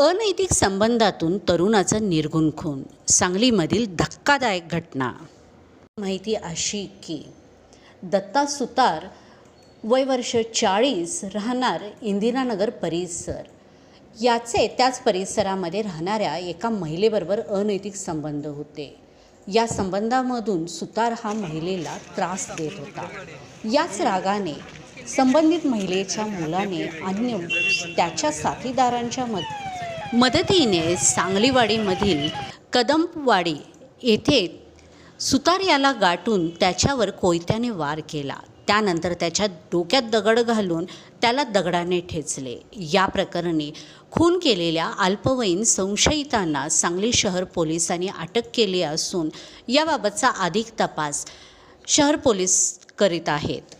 अनैतिक संबंधातून तरुणाचं निर्गुण खून सांगलीमधील धक्कादायक घटना. माहिती अशी की दत्ता सुतार वय वर्ष चाळीस राहणार इंदिरानगर परिसर. याचे त्याच परिसरामध्ये राहणाऱ्या एका महिलेबरोबर अनैतिक संबंध होते. या संबंधामधून सुतार हा महिलेला त्रास देत होता. याच रागाने संबंधित महिलेच्या मुलाने अन्य त्याच्या साथीदारांच्या मद मदतीने सांगलीवाडीमधील कदमवाडी येथे सुतार याला गाठून त्याच्यावर कोयत्याने वार केला. त्यानंतर त्याच्या डोक्यात दगड घालून त्याला दगडाने ठेचले. या प्रकरणी खून केलेल्या अल्पवयीन संशयितांना सांगली शहर पोलिसांनी अटक केली असून याबाबतचा अधिक तपास शहर पोलीस करीत आहेत.